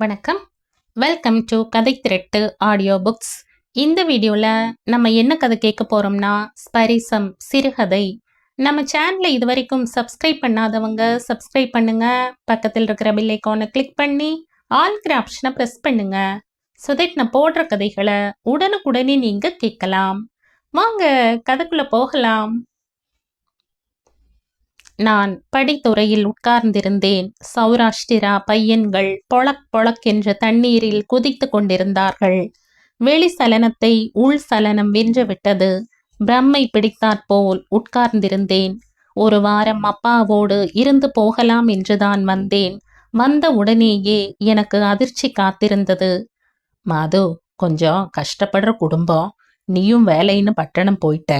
வணக்கம். Welcome to கதை திரட்டு audio books இந்த வீடியோவில் நம்ம என்ன கதை கேட்க போகிறோம்னா ஸ்பரிசம் சிறுகதை. நம்ம சேனலை இது வரைக்கும் சப்ஸ்கிரைப் பண்ணாதவங்க சப்ஸ்கிரைப் பண்ணுங்க. பக்கத்தில் இருக்கிற பில் ஐக்கானை கிளிக் பண்ணி ஆல்கிற ஆப்ஷனை ப்ரெஸ் பண்ணுங்க. ஸோ தட் நான் போடுற கதைகளை உடனுக்குடனே நீங்கள் கேட்கலாம். வாங்க கதைக்குள்ளே போகலாம். நான் படித்துறையில் உட்கார்ந்திருந்தேன். சௌராஷ்டிரா பையன்கள் பொளக் பொளக் என்ற தண்ணீரில் குதித்து கொண்டிருந்தார்கள். வெளி சலனத்தை உள் சலனம் வென்றுவிட்டது பிரம்மை பிடித்தாற்போல் உட்கார்ந்திருந்தேன். ஒரு வாரம் அப்பாவோடு இருந்து போகலாம் என்றுதான் வந்தேன். வந்த உடனேயே எனக்கு அதிர்ச்சி காத்திருந்தது. மாது கொஞ்சம் கஷ்டப்படுற குடும்பம். நீயும் வேலைன்னு பட்டணம் போயிட்ட.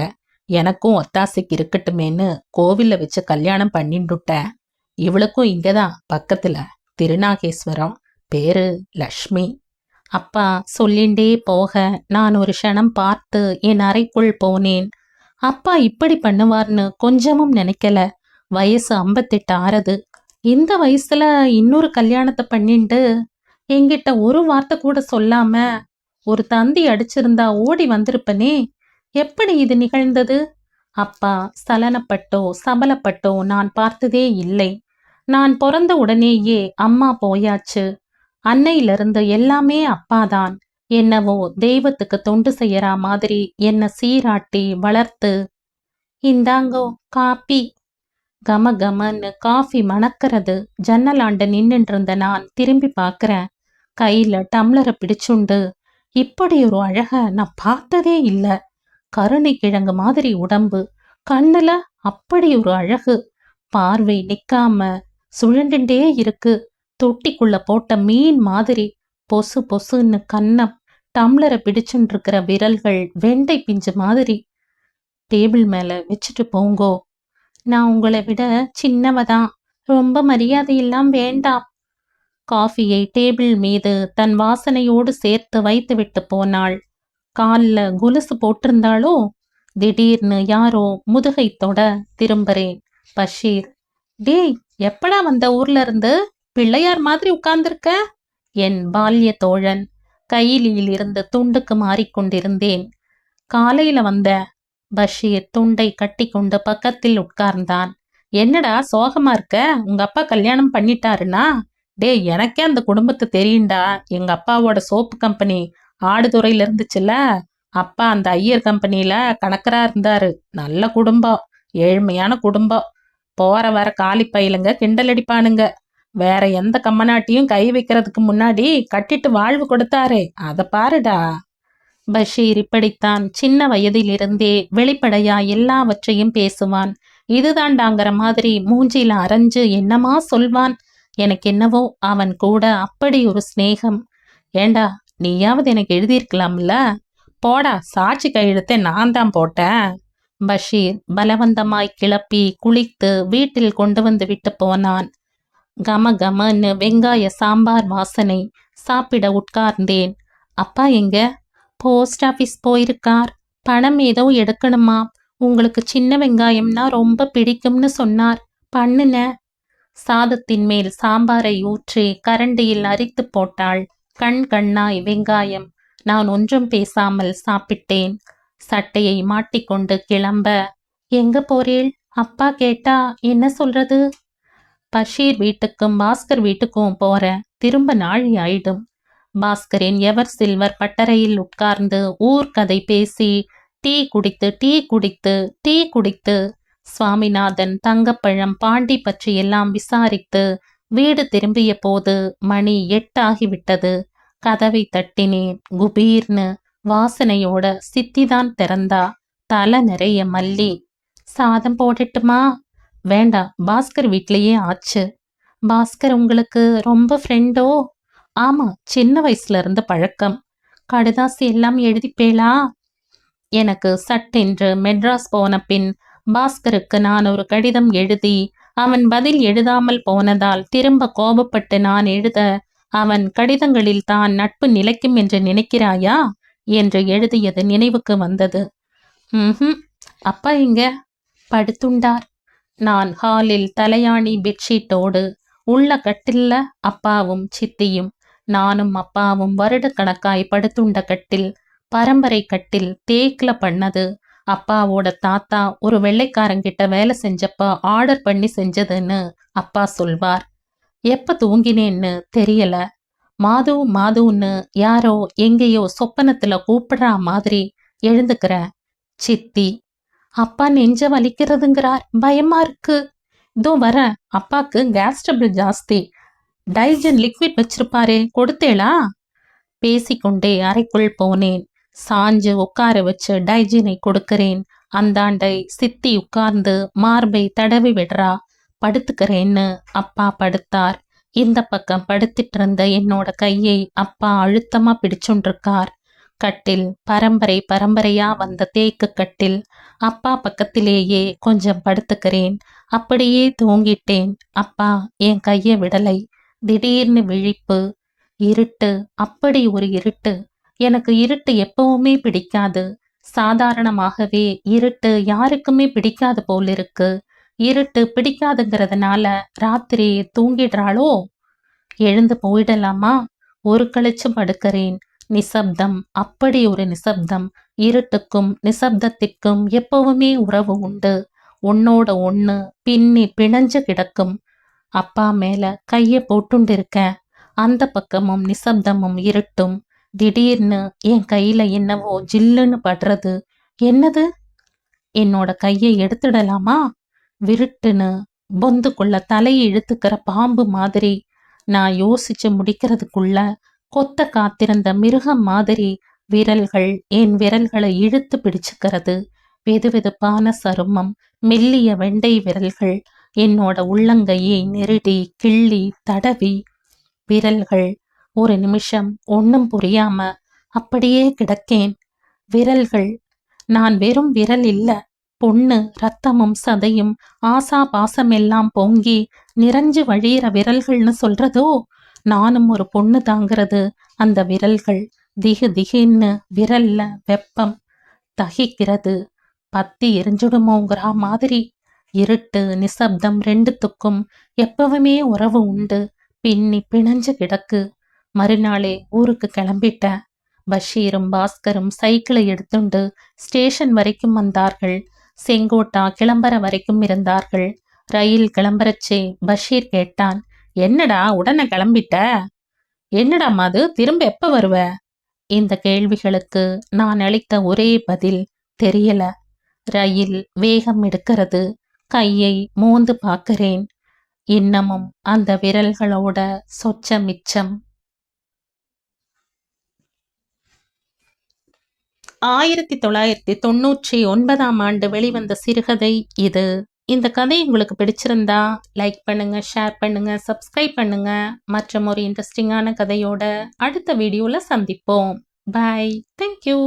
எனக்கும் ஒத்தாசைக்கு இருக்கட்டுமேன்னு கோவில்ல வச்சு கல்யாணம் பண்ணிட்டுட்டேன் இவளுக்கும் இங்கதான் பக்கத்துல. திருநாகேஸ்வரம் பேரு லக்ஷ்மி. அப்பா சொல்லிண்டே போக நான் ஒரு க்ஷணம் பார்த்து என் அறைக்குள் போனேன். அப்பா இப்படி பண்ணுவார்னு கொஞ்சமும் நினைக்கல. வயசு ஐம்பத்தெட்டு ஆறது. இந்த வயசுல இன்னொரு கல்யாணத்தை பண்ணிண்டு என்கிட்ட ஒரு வார்த்தை கூட சொல்லாம ஒரு தந்தி அடிச்சிருந்தா ஓடி வந்திருப்பனே எப்படி இது நிகழ்ந்தது? அப்பா சலனப்பட்டோ சபலப்பட்டோ நான் பார்த்ததே இல்லை. நான் பிறந்த உடனேயே அம்மா போயாச்சு. அன்னையிலிருந்து எல்லாமே அப்பாதான். என்னவோ தெய்வத்துக்கு தொண்டு செய்யறா மாதிரி என்ன சீராட்டி வளர்த்து. இந்தாங்கோ காப்பி கம கமன்னு காஃபி மணக்கிறது. ஜன்னலாண்ட நின்னுட்டு இருந்த நான் திரும்பி பார்க்கறேன். கையில டம்ளரை பிடிச்சுண்டு. இப்படி ஒரு அழக நான் பார்த்ததே இல்லை. கருணை கிழங்கு மாதிரி உடம்பு. கண்ணுல அப்படி ஒரு அழகு. பார்வை நிக்காம சுழண்டுண்டே இருக்கு. தொட்டிக்குள்ள போட்ட மீன் மாதிரி பொசு பொசுன்னு கன்னம் டம்ளரை பிடிச்சுட்டு இருக்கிற விரல்கள் வெண்டை பிஞ்சு மாதிரி. டேபிள் மேல வச்சுட்டு போங்கோ. நான் உங்களை விட சின்னவதான். ரொம்ப மரியாதையெல்லாம் வேண்டாம். காஃபியை டேபிள் மீது தன் வாசனையோடு சேர்த்து வைத்துவிட்டு போனாள். கால்ல கொலுசு போட்டிருந்தாளோ? திடீர்னு யாரோ முதுகை தொட திரும்புறேன். பஷீர் டேய் எப்படா வந்த ஊர்ல இருந்து? பிள்ளையார் மாதிரி உட்கார்ந்திருக்க? என் பால்ய தோழன் கையிலியில் இருந்து துண்டுக்கு மாறிக்கொண்டிருந்தேன் காலையில வந்த பஷீர் துண்டை கட்டி கொண்டு பக்கத்தில் உட்கார்ந்தான். என்னடா சோகமா இருக்க? உங்க அப்பா கல்யாணம் பண்ணிட்டாருனா? டேய் எனக்கே அந்த குடும்பத்தை தெரியும்டா. எங்க அப்பாவோட சோப்பு கம்பெனி ஆடுதுறையில இருந்துச்சுல்ல அப்பா அந்த ஐயர் கம்பெனியில கணக்கரா இருந்தாரு. நல்ல குடும்பம் ஏழ்மையான குடும்பம். போற வர காலி பயிலுங்க கிண்டல் அடிப்பானுங்க. வேற எந்த கம்மநாட்டியும் கை வைக்கிறதுக்கு முன்னாடி கட்டிட்டு வாழ்வு கொடுத்தாரே. அத பாருடா. பஷீர் இப்படித்தான் சின்ன வயதிலிருந்தே வெளிப்படையா எல்லாவற்றையும் பேசுவான். இதுதாண்டாங்கிற மாதிரி மூஞ்சில அரைஞ்சு என்னமா சொல்வான்? எனக்கு என்னவோ அவன் கூட அப்படி ஒரு சிநேகம். ஏண்டா நீயாவது எனக்கு எழுதியிருக்கலாம்ல? போடா சாட்சி கையெழுத்தை நான் தான் போட்டேன். பஷீர் பலவந்தமாய் கிளப்பி குளித்து வீட்டில் கொண்டு வந்து விட்டு போனான். கம கமன்னு வெங்காய சாம்பார் வாசனை சாப்பிட உட்கார்ந்தேன். அப்பா எங்க? போஸ்ட் ஆஃபீஸ் போயிருக்கார். பணம் ஏதோ எடுக்கணுமா? உங்களுக்கு சின்ன வெங்காயம்னா ரொம்ப பிடிக்கும்னு சொன்னார். பண்ணுன. சாதத்தின் மேல் சாம்பாரை ஊற்றி கரண்டியில் அரித்து போட்டாள். கண் கண்ணாய் வெங்காயம் நான் ஒன்றும் பேசாமல் சாப்பிட்டேன். சட்டையை மாட்டிக்கொண்டு கிளம்ப. எங்க போறேள்? அப்பா கேட்டா என்ன சொல்றது? பஷீர் வீட்டுக்கும் பாஸ்கர் வீட்டுக்கும் போற திரும்ப நாழி ஆயிடும். பாஸ்கரின் எவர் சில்வர் பட்டறையில் உட்கார்ந்து ஊர் கதை பேசி டீ குடித்து டீ குடித்து டீ குடித்து சுவாமிநாதன் தங்கப்பழம் பாண்டி பற்றி எல்லாம் விசாரித்து வீடு திரும்பிய போது மணி எட்டாகிவிட்டது. கதவை தட்டினேன். குபீர்னு வாசனையோட சித்திதான் திறந்தா. தலை நிறைய மல்லி. சாதம் போடட்டுமா? வேண்டாம். பாஸ்கர் வீட்லயே ஆச்சு. பாஸ்கர் உங்களுக்கு ரொம்ப ஃப்ரெண்டோ ஆமா சின்ன வயசுல இருந்து பழக்கம். கடுதாசி எல்லாம் எழுதிப்பேளா? எனக்கு சட்டென்று மெட்ராஸ் போன பின் பாஸ்கருக்கு நான் ஒரு கடிதம் எழுதி அவன் பதில் எழுதாமல் போனதால் திரும்ப கோபப்பட்டு நான் எழுத அவன் கடிதங்களில் தான் நட்பு நிலைக்கும் என்று நினைக்கிறாயா? என்று எழுதியது நினைவுக்கு வந்தது. ம் அப்பா இங்க படுத்துண்டார். நான் ஹாலில் தலையாணி பெட்ஷீட்டோடு உள்ள கட்டில்ல அப்பாவும் சித்தியும் நானும் அப்பாவும் வருடக்கணக்காய் படுத்துண்ட கட்டில் பரம்பரை கட்டில் தேக்கில பண்ணது அப்பாவோட தாத்தா ஒரு வெள்ளைக்காரங்கிட்ட வேலை செஞ்சப்ப ஆர்டர் பண்ணி செஞ்சதுன்னு அப்பா சொல்வார். எப்ப தூங்கினேன்னு தெரியல. மாது மாதுன்னு யாரோ எங்கேயோ சொப்பனத்துல கூப்பிடுறா மாதிரி எழுந்துக்கிற சித்தி. அப்பா நெஞ்ச வலிக்கிறதுங்கிறார். பயமா இருக்கு. இதோ வர அப்பாக்கு கேஸ் டபுள் ஜாஸ்தி. டைஜன் லிக்விட் வச்சிருப்பாரே கொடுத்தேளா? பேசிக்கொண்டே அறைக்குள் போனேன். சாஞ்சு உட்கார வச்சு டைஜினை கொடுக்கிறேன். அந்தாண்டை சித்தி உட்கார்ந்து மார்பை தடவி விடுறா. படுத்துக்கிறேன்னு அப்பா படுத்தார். இந்த பக்கம் படுத்திட்டு இருந்த என்னோட கையை அப்பா அழுத்தமா பிடிச்சுண்டிருக்கார் கட்டில் பரம்பரை பரம்பரையா வந்த தேக்கு கட்டில். அப்பா பக்கத்திலேயே கொஞ்சம் படுத்துக்கிறேன். அப்படியே தூங்கிட்டேன். அப்பா என் கையை விடலை. திடீர்னு விழிப்பு இருட்டு அப்படி ஒரு இருட்டு. எனக்கு இருட்டு எப்பவுமே பிடிக்காது. சாதாரணமாகவே இருட்டு யாருக்குமே பிடிக்காது போல் இருக்கு. இருட்டு பிடிக்காதுங்கிறதுனால ராத்திரி தூங்கிடுறாளோ? எழுந்து போயிடலாமா? ஒரு கழிச்சு படுக்கிறேன். நிசப்தம். அப்படி ஒரு நிசப்தம். இருட்டுக்கும் நிசப்தத்திற்கும் எப்பவுமே உறவு உண்டு. உன்னோட ஒன்று பின்னி பிணைஞ்சு கிடக்கும். அப்பா மேல கைய போட்டுண்டிருக்க அந்த பக்கமும் நிசப்தமும் இருட்டும். திடீர்னு என் கையில என்னவோ ஜில்லுன்னு படுறது. என்னது? என்னோட கையை எடுத்துடலாமா? விருட்டுன்னு பொந்துக்குள்ள தலையை இழுத்துக்கிற பாம்பு மாதிரி நான் யோசிச்சு முடிக்கிறதுக்குள்ள கொத்த காத்திருந்த மிருகம் மாதிரி விரல்கள் என் விரல்களை இழுத்து பிடிச்சுக்கிறது. வெதுவெதுப்பான சருமம் மெல்லிய வெண்டை விரல்கள் என்னோட உள்ளங்கையை நெருடி கிள்ளி தடவி விரல்கள் ஒரு நிமிஷம் ஒன்றும் புரியாம அப்படியே கிடக்கேன். விரல்கள். நான் வெறும் விரல் இல்ல. பொண்ணு ரத்தமும் சதையும் ஆசா பாசமெல்லாம் பொங்கி நிறைஞ்சு வழியிற விரல்கள்னு சொல்றதோ? நானும் ஒரு பொண்ணு தாங்கிறது அந்த விரல்கள். திகு திகின்னு விரல்ல வெப்பம் தகிக்கிறது. பத்தி எரிஞ்சுடுமோங்கிற மாதிரி. இருட்டு நிசப்தம் ரெண்டுத்துக்கும் எப்பவுமே உறவு உண்டு. பின்னி பிணைஞ்சு கிடக்கு. மறுநாளே ஊருக்கு கிளம்பிட்டேன் பஷீரும் பாஸ்கரும் சைக்கிளை எடுத்துண்டு ஸ்டேஷன் வரைக்கும் வந்தார்கள். செங்கோட்டா கிளம்பர வரைக்கும் இருந்தார்கள். ரயில் கிளம்பரச்சே பஷீர் கேட்டான் என்னடா உடனே கிளம்பிட்ட? என்னடா மாது திரும்ப எப்ப வருவ? இந்த கேள்விகளுக்கு நான் அளித்த ஒரே பதில் தெரியல. ரயில் வேகம் எடுக்கிறது. கையை மோந்து பார்க்கிறேன். இன்னமும் அந்த விரல்களோட சொச்ச மிச்சம் ஆயிரத்தி தொள்ளாயிரத்தி தொண்ணூற்றி ஒன்பதாம் ஆண்டு வெளிவந்த சிறுகதை இது. இந்த கதை உங்களுக்கு பிடிச்சிருந்தா லைக் பண்ணுங்க ஷேர் பண்ணுங்க சப்ஸ்கிரைப் பண்ணுங்க. மற்றும் ஒரு இன்ட்ரெஸ்டிங்கான கதையோட அடுத்த வீடியோவில் சந்திப்போம். Bye thank you